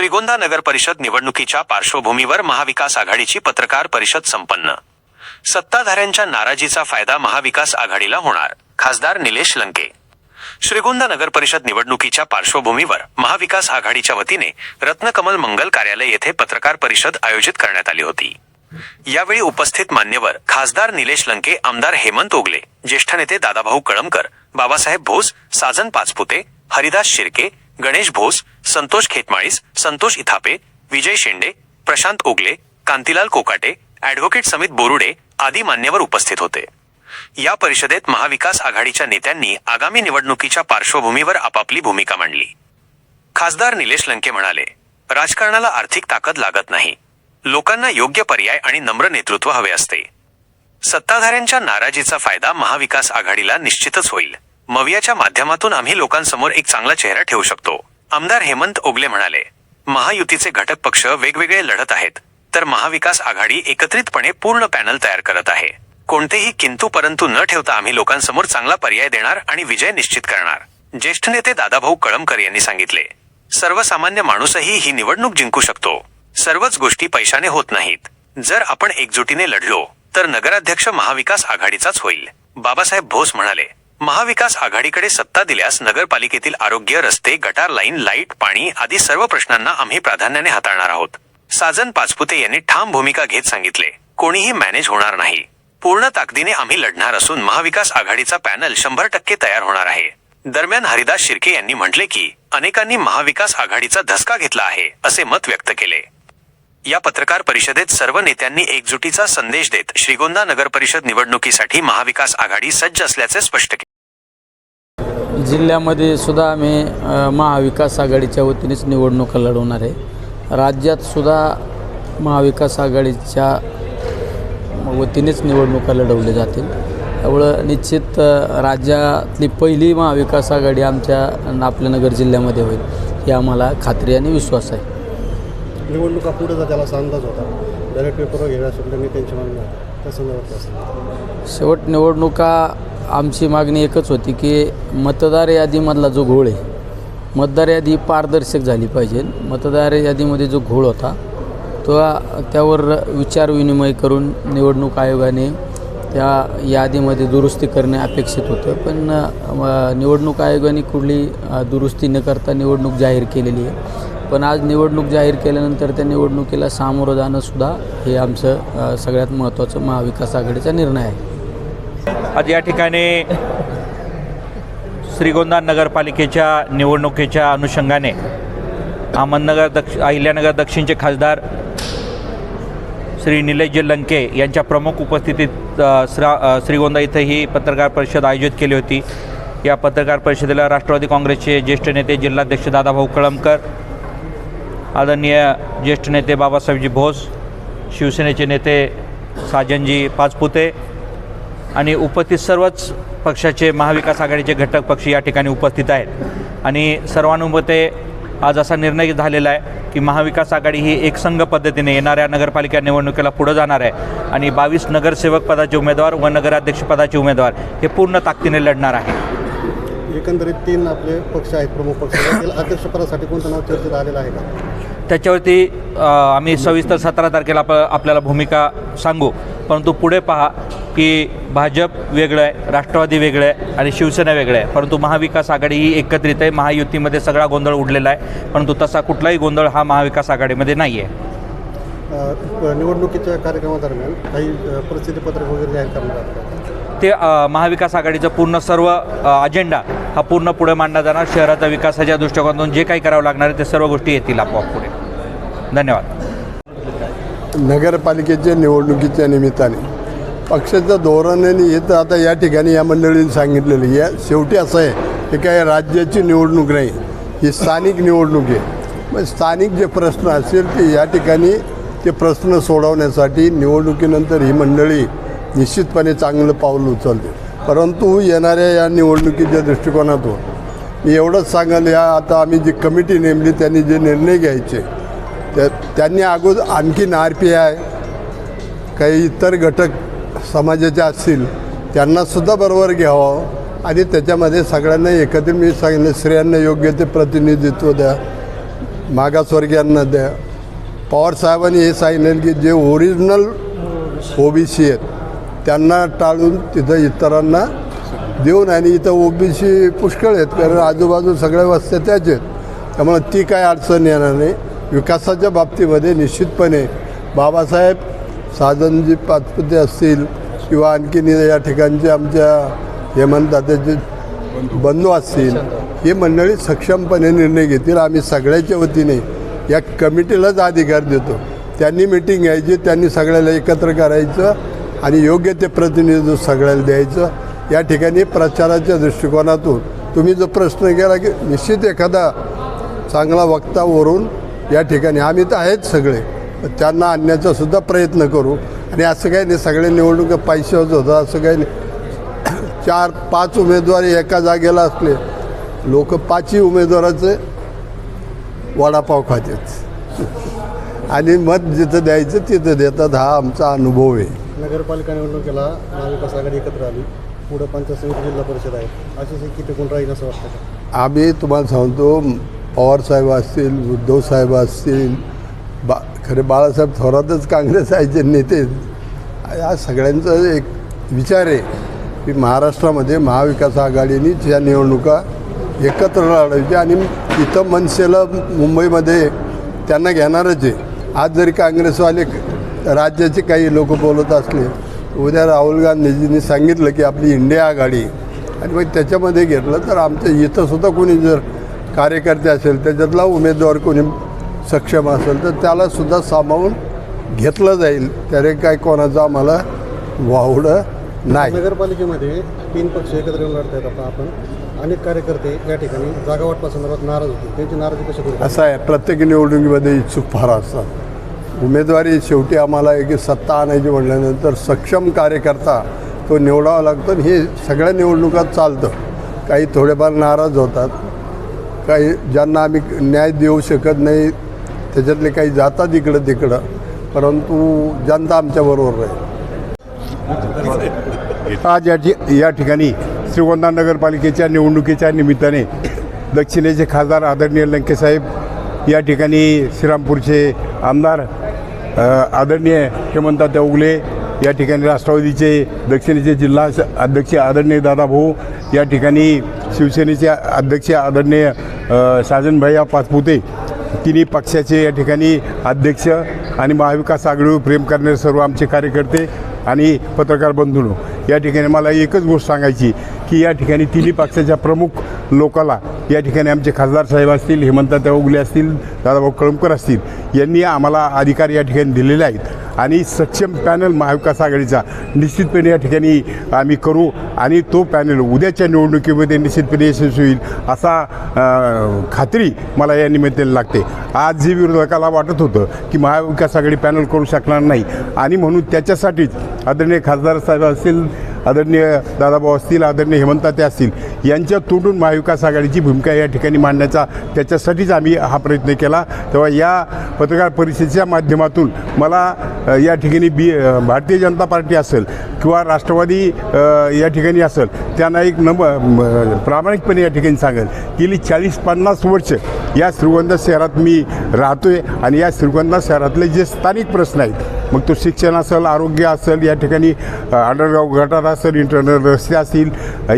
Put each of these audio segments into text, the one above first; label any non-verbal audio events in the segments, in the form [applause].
श्रीगोंदा नगर परिषद निवडणुकीच्या पार्श्वभूमीवर महाविकास आघाडीची पत्रकार परिषद संपन्न. सत्ताधाऱ्यांच्या नाराजीचा फायदा महाविकास आघाडीला होणार खासदार निलेश लंके. श्रीगोंदा नगर परिषद निवडणुकीच्या पार्श्वभूमीवर महाविकास आघाडीच्या वतीने रत्नकमल मंगल कार्यालय येथे पत्रकार परिषद आयोजित करण्यात आली होती. यावेळी उपस्थित मान्यवर खासदार निलेश लंके आमदार हेमंत ओगले ज्येष्ठ नेते दादाभाऊ कळमकर बाबासाहेब भोस साजन पाचपुते हरिदास शिर्के गणेश भोस संतोष खेतमाळीस संतोष इथापे विजय शेंडे प्रशांत ओगले कांतीलाल कोकाटे ॲडव्होकेट समित बोरुडे आदी मान्यवर उपस्थित होते. या परिषदेत महाविकास आघाडीच्या नेत्यांनी आगामी निवडणुकीच्या पार्श्वभूमीवर आपापली भूमिका मांडली. खासदार निलेश लंके म्हणाले राजकारणाला आर्थिक ताकद लागत नाही. लोकांना योग्य पर्याय आणि नम्र नेतृत्व हवे असते. सत्ताधाऱ्यांच्या नाराजीचा फायदा महाविकास आघाडीला निश्चितच होईल. मवियाच्या माध्यमातून आम्ही लोकांसमोर एक चांगला चेहरा ठेवू शकतो. आमदार हेमंत ओगले म्हणाले महायुतीचे घटक पक्ष वेगवेगळे लढत आहेत. तर महाविकास आघाडी एकत्रितपणे पूर्ण पॅनल तयार करत आहे. कोणतेही किंतु परंतु न ठेवता आम्ही लोकांसमोर चांगला पर्याय देणार आणि विजय निश्चित करणार. ज्येष्ठ नेते दादाभाऊ कळमकर यांनी सांगितले सर्वसामान्य माणूसही ही निवडणूक जिंकू शकतो. सर्वच गोष्टी पैशाने होत नाहीत. जर आपण एकजुटीने लढलो तर नगराध्यक्ष महाविकास आघाडीचाच होईल. बाबासाहेब भोस म्हणाले महाविकास आघाडीकडे सत्ता दिल्यास नगरपालिकेतील आरोग्य रस्ते गटार लाईन लाइट पाणी आदी सर्व प्रश्नांना आम्ही प्राधान्याने हाताळणार आहोत. साजन पाचपुते यांनी ठाम भूमिका घेत सांगितले कोणीही मॅनेज होणार नाही. पूर्ण ताकदीने आम्ही लढणार असून महाविकास आघाडीचा पॅनल शंभर टक्के तयार होणार आहे. दरम्यान हरिदास शिर्के यांनी म्हटले की अनेकांनी महाविकास आघाडीचा धसका घेतला आहे असे मत व्यक्त केले. या पत्रकार परिषदेत सर्व नेत्यांनी एकजुटीचा संदेश देत श्रीगोंदा नगर परिषद निवडणुकीसाठी महाविकास आघाडी सज्ज असल्याचे स्पष्ट केले. जिल्ह्यामध्ये सुद्धा आम्ही महाविकास आघाडीच्या वतीनेच निवडणुका लढवणार आहे. राज्यात सुद्धा महाविकास आघाडीच्या वतीनेच निवडणुका लढवल्या जातील. त्यामुळं निश्चित राज्यातली पहिली महाविकास आघाडी आमच्या आपल्या नगर जिल्ह्यामध्ये होईल ही आम्हाला खात्री आणि विश्वास आहे. निवडणुका पुढे जा त्याला असा अंदाज होता. बॅलेट पेपरवर घेणार सुद्धा मी त्यांची मागणी शेवट निवडणुका आमची मागणी एकच होती की मतदार यादीमधला जो घोळ आहे मतदार यादी पारदर्शक झाली पाहिजे. मतदार यादीमध्ये जो घोळ होता तो त्यावर विचारविनिमय करून निवडणूक आयोगाने त्या यादीमध्ये दुरुस्ती करणे अपेक्षित होतं. पण निवडणूक आयोगाने कुठली दुरुस्ती न करता निवडणूक जाहीर केलेली आहे. पण आज निवडणूक जाहीर केल्यानंतर त्या निवडणुकीला सामोरं जाणंसुद्धा हे आमचं सगळ्यात महत्त्वाचं महाविकास आघाडीचा निर्णय आहे. आज या ठिकाणी श्रीगोंदा नगरपालिकेच्या निवडणुकीच्या अनुषंगाने अहमदनगर दक्ष अहिल्यानगर दक्षिणचे खासदार श्री निलेश लंके यांच्या प्रमुख उपस्थितीत श्रा श्रीगोंदा इथं ही पत्रकार परिषद आयोजित केली होती. या पत्रकार परिषदेला राष्ट्रवादी काँग्रेसचे ज्येष्ठ नेते जिल्हाध्यक्ष दादाभाऊ कळमकर आदरणीय ज्येष्ठ नेते बाबासाहेबजी भोस शिवसेनेचे नेते साजनजी पाचपुते आणि उपस्थित सर्वच पक्षाचे महाविकास आघाडीचे घटक पक्ष या ठिकाणी उपस्थित आहेत. आणि सर्वानुमते आज असा निर्णय झालेला आहे की महाविकास आघाडी ही एकसंघ पद्धतीने येणाऱ्या नगरपालिका निवडणुकीला पुढं जाणार आहे आणि बावीस नगरसेवक पदाचे उमेदवार व नगराध्यक्ष पदाचे उमेदवार हे पूर्ण ताकदीने लढणार आहे. एकंदरीत तीन आपले पक्ष आहेत प्रमुख पक्ष. अध्यक्षपदासाठी कोणतं नाव चर्चेत आलेलं आहे का? त्याच्यावरती आम्ही सविस्तर सतरा तारखेला आप आपल्याला भूमिका सांगू. परंतु पुढे पहा की भाजप वेगळं आहे राष्ट्रवादी वेगळं आहे आणि शिवसेना वेगळं आहे. परंतु महाविकास आघाडी ही एकत्रित आहे. महायुतीमध्ये सगळा गोंधळ उडलेला आहे. परंतु तसा कुठलाही गोंधळ हा महाविकास आघाडीमध्ये नाही आहे निवडणुकीच्या कार्यक्रमादरम्यान काही प्रसिद्धीपत्रक वगैरे जाहीर करण्यात आलं का? ते महाविकास आघाडीचं पूर्ण सर्व अजेंडा हा पूर्ण पुढे मांडला जाणार. शहराच्या विकासाच्या दृष्टिकोनातून जे काही करावं लागणार आहे ते सर्व गोष्टी येतील आपोआप पुढे. धन्यवाद. नगरपालिकेच्या निवडणुकीच्या निमित्ताने पक्षाचं धोरण आणि हे तर आता या ठिकाणी या मंडळीने सांगितलेलं आहे. या शेवटी असं आहे हे काय राज्याची निवडणूक नाही ही स्थानिक निवडणूक आहे मग स्थानिक जे प्रश्न असेल ते या ठिकाणी ते प्रश्न सोडवण्यासाठी निवडणुकीनंतर ही मंडळी निश्चितपणे चांगलं पाऊल उचलते परंतु येणाऱ्या या निवडणुकीच्या दृष्टिकोनातून मी एवढंच सांगाल या आता आम्ही जी कमिटी नेमली त्यांनी जे निर्णय घ्यायचे त्या त्यांनी अगोदर आणखीन आर पी आय काही इतर घटक समाजाचे असतील त्यांनासुद्धा बरोबर घ्यावं आणि त्याच्यामध्ये सगळ्यांना एकत्र मी सांगितलं स्त्रियांना योग्य ते प्रतिनिधित्व द्या मागासवर्गीयांना द्या. पवार साहेबांनी हे सांगितलं की जे ओरिजिनल ओबीसी आहेत त्यांना टाळून तिथं इतरांना देऊन आणि इथं ओबीसी पुष्कळ आहेत कारण आजूबाजू सगळ्या वस्त्या त्याच आहेत. त्यामुळे ती काय अडचण येणार नाही. विकासाच्या बाबतीमध्ये निश्चितपणे बाबासाहेब साधनजी पाचपुते असतील किंवा आणखीन या ठिकाणचे आमच्या हेमंतदात्याचे बंधू असतील ही मंडळी सक्षमपणे निर्णय घेतील. आम्ही सगळ्याच्या वतीने या कमिटीलाच अधिकार देतो. त्यांनी मिटिंग घ्यायची त्यांनी सगळ्याला एकत्र करायचं आणि योग्य ते प्रतिनिधित्व सगळ्याला द्यायचं. या ठिकाणी प्रचाराच्या दृष्टिकोनातून तुम्ही जो प्रश्न केला की निश्चित एखादा चांगला वक्ता वरून या ठिकाणी आम्ही तर आहेत सगळे. त्यांना आणण्याचा सुद्धा प्रयत्न करू. आणि असं काही नाही सगळे निवडणुका पैशाच होतं असं काही नाही. [clears throat] चार पाच उमेदवार एका जागेला असले लोक पाचही उमेदवाराचे वडापाव खातात. [laughs] आणि मत जिथं द्यायचं तिथं देतात हा आमचा अनुभव आहे. नगरपालिका निवडणुकीला महाविकास आघाडी एकत्र आली पुढं पंचायत समिती जिल्हा परिषद आहे. अशी की टिकून राहील असं वाटतं आम्ही तुम्हाला सांगतो पवारसाहेब असतील उद्धव साहेब असतील बा खरे बाळासाहेब थोरातच काँग्रेस आयचे नेते. या सगळ्यांचा एक विचार आहे की महाराष्ट्रामध्ये महाविकास आघाडीने ज्या निवडणुका एकत्र लढायच्या आणि इथं मनसेला मुंबईमध्ये त्यांना घेणारच आहे. आज जरी काँग्रेसवाले राज्याचे काही लोक बोलत असले उद्या राहुल गांधीजींनी सांगितलं की आपली इंडिया आघाडी आणि मग त्याच्यामध्ये घेतलं तर आमच्या इथंसुद्धा कोणी जर कार्यकर्ते असेल त्याच्यातला उमेदवार कोणी सक्षम असेल तर त्याला सुद्धा सामावून घेतलं जाईल. त्याने काय कोणाचं आम्हाला वावडं नाही. नगरपालिकेमध्ये तीन पक्ष एकत्र येऊन लढत आहेत आता आपण. अनेक कार्यकर्ते या ठिकाणी जागा वाटपासंदर्भात नाराज होते. त्यांची नाराजी कशी दूर असं आहे प्रत्येक निवडणुकीमध्ये इच्छुक फार असतात. उमेदवारी शेवटी आम्हाला एक सत्ता आणायची म्हटल्यानंतर सक्षम कार्यकर्ता तो निवडावा लागतो आणि हे सगळ्या निवडणुकात चालतं. काही थोडेफार नाराज होतात. काही ज्यांना आम्ही न्याय देऊ शकत नाही त्याच्यातले काही जातात इकडं तिकडं परंतु जनता आमच्याबरोबर आहे. आज या ठि या ठिकाणी श्रीगोंदा नगरपालिकेच्या निवडणुकीच्या निमित्ताने दक्षिणेचे खासदार आदरणीय लंकेसाहेब या ठिकाणी श्रीरामपूरचे आमदार आदरणीय हेमंतात्या उगले या ठिकाणी राष्ट्रवादीचे दक्षिणेचे जिल्हा अध्यक्ष आदरणीय दादाभाऊ या ठिकाणी शिवसेनेचे अध्यक्ष आदरणीय साजनभाई साजनभैया पाचपुते तिन्ही पक्षाचे या ठिकाणी अध्यक्ष आणि महाविकास आघाडीवर प्रेम करणारे सर्व आमचे कार्यकर्ते आणि पत्रकार बंधूंनो या ठिकाणी मला एकच गोष्ट सांगायची की या ठिकाणी तिन्ही पक्षाच्या प्रमुख लोकाला या ठिकाणी आमचे खासदार साहेब असतील हेमंत उगले असतील दादाभाऊ कळमकर असतील यांनी आम्हाला अधिकार या ठिकाणी दिलेले आहेत. आणि सक्षम पॅनल महाविकास आघाडीचा निश्चितपणे या ठिकाणी आम्ही करू आणि तो पॅनल उद्याच्या निवडणुकीमध्ये निश्चितपणे यशस्वी होईल असा खात्री मला या निमित्ताने लागते. आज जे विरोधकाला वाटत होतं की महाविकास आघाडी पॅनल करू शकणार नाही आणि म्हणून त्याच्यासाठीच आदरणीय खासदार साहेब असतील आदरणीय दादाभाऊ असतील आदरणीय हेमंताते असतील यांच्या तोडून महाविकास आघाडीची भूमिका या ठिकाणी मांडण्याचा त्याच्यासाठीच आम्ही हा प्रयत्न केला. तेव्हा या पत्रकार परिषदेच्या माध्यमातून मला या ठिकाणी बी भारतीय जनता पार्टी असेल किंवा राष्ट्रवादी या ठिकाणी असेल त्यांना एक नंबर प्रामाणिकपणे या ठिकाणी सांगेल. गेली चाळीस पन्नास वर्ष या श्रीगोंदा शहरात मी राहतो आहे आणि या श्रीगोंदा शहरातले जे स्थानिक प्रश्न आहेत मग तो शिक्षण असेल आरोग्य असेल या ठिकाणी अ, गटार असेल इंटरनल रस्ते असतील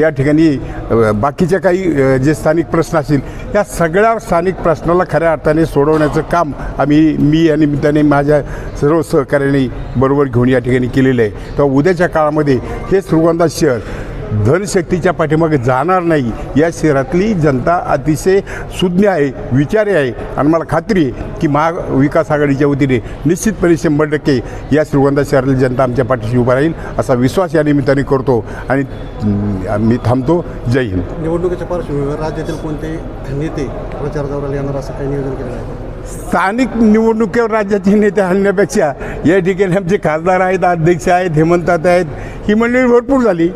या ठिकाणी बाकीच्या बाकीचे काही जे स्थानिक प्रश्न असतील या सगळ्या स्थानिक प्रश्नाला खऱ्या अर्थाने सोडवण्याचं काम आम्ही मी या निमित्ताने माझ्या सर्व सहकार्याने बरोबर घेऊन या ठिकाणी केलेलं आहे. तेव्हा उद्याच्या काळामध्ये हे श्रीगोंदा शहर धनशक्तीच्या पाठीमागे जाणार नाही. या शहरातली जनता अतिशय सुज्ञ आहे विचारी आहे. आणि मला खात्री आहे की महाविकास आघाडीच्या वतीने निश्चितपणे शंभर टक्के या श्रीगोंदा शहरातली जनता आमच्या पाठीशी उभा राहील असा विश्वास या निमित्ताने करतो. आणि मी थांबतो. जय हिंद. निवडणुकीच्या पार्श्वभूमीवर राज्यातील कोणते नेते प्रचार दौऱ्याला येणार असं काही नियोजन केलेलं आहे? स्थानिक निवडणुकीवर राज्याचे नेते आणण्यापेक्षा या ठिकाणी आमचे खासदार आहेत अध्यक्ष आहेत हेमंतात आहेत. ही मंडळी भरपूर झाली.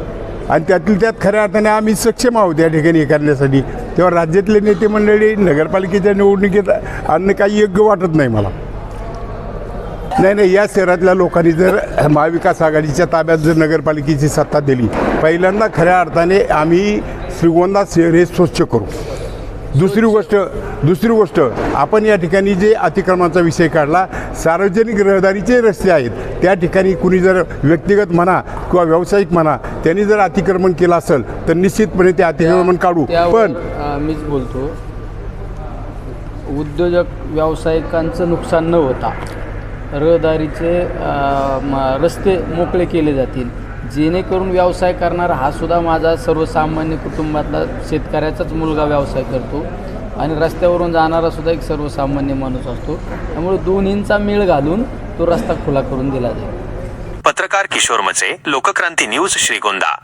आणि त्यातील त्यात खऱ्या अर्थाने आम्ही सक्षम आहोत या ठिकाणी हे करण्यासाठी. तेव्हा राज्यातले नेते मंडळी नगरपालिकेच्या निवडणुकीत आणणं काही योग्य वाटत नाही मला. नाही नाही या शहरातल्या लोकांनी जर महाविकास आघाडीच्या ताब्यात जर नगरपालिकेची सत्ता दिली पहिल्यांदा खऱ्या अर्थाने आम्ही श्रीगोंदा शहर हे स्वच्छ करू. दुसरी गोष्ट दुसरी गोष्ट आपण या ठिकाणी जे अतिक्रमणाचा विषय काढला सार्वजनिक रहदारीचे रस्ते आहेत. त्या ठिकाणी कुणी जर व्यक्तिगत म्हणा किंवा व्यावसायिक म्हणा त्यांनी जर अतिक्रमण केलं असेल तर निश्चितपणे ते अतिक्रमण काढू. पण मीच बोलतो उद्योजक व्यावसायिकांचं नुकसान न होता रहदारीचे रस्ते मोकळे केले जातील. जेणेकरून व्यवसाय करणारा हा सुद्धा माझा सर्वसामान्य कुटुंबातला शेतकऱ्याचाच मुलगा व्यवसाय करतो. आणि रस्त्यावरून जाणारा सुद्धा एक सर्वसामान्य माणूस असतो. त्यामुळे दोन्हींचा मेळ घालून तो रस्ता खुला करून दिला जाईल. पत्रकार किशोर मचे लोकक्रांती न्यूज श्रीगोंदा.